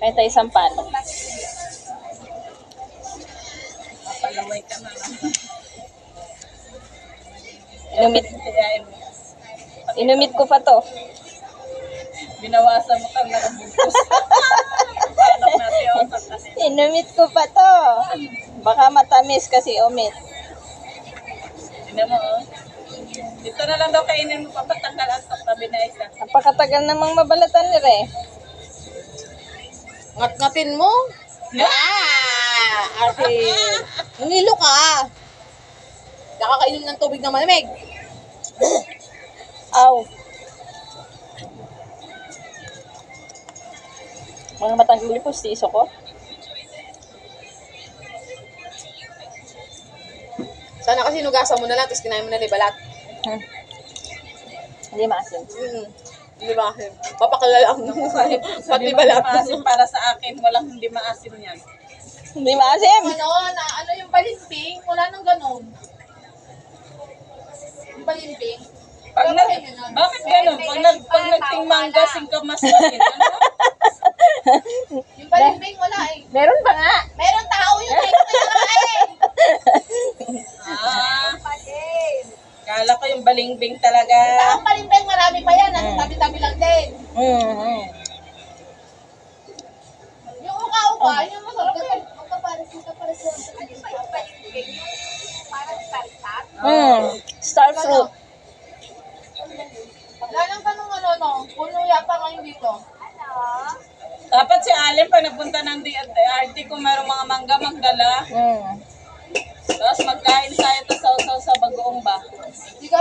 Tayo isang palo. Papalaway ka na. Inumit, inumit ko pa to. Binawasan mo kang kasi. Inumit ko pa to. Baka matamis kasi umit. Tignan mo, oh. Dito na lang daw kainin mo papatanggal ang tabi na isa. Napakatagal namang mabalatan ni Re. Ngat-ngatin mo. Ah! Ate. Nangilo ka. Nakakainom ng tubig na malamig. Aw. Mga matanggal yung pustiso ko. Sana kasi nugasan mo na lang, tapos kinain mo na libalat. Hmm. Hindi maasim. Hmm. Hindi ba kasi? Papakalala ang pati mo, balat. maasim para sa akin. Walang hindi maasim yan. Hindi maasim. Ano, na, ano yung balimbing? Wala nang ganun. Yung balimbing? Pag nag, bakit ganun? Pag, nag, pag nagtingmangga, singkamas na rin. Ano? Yung balimbing wala eh. Meron pa nga. Meron tao yun eh. Kaya Ah, kala ko yung balingbing talaga. Ang din. Mm, mm. Yung uka-uka, yun yung masarap yun. Mm. Star fruit. Wala lang tanong ano no. Puno yata ngayon dito. Dapat si Allen, pag nagpunta ng DRT, kung mayroong mga mangga, magdala. Mm. Tapos magkain tayo sa sa bagoong ba. Di ka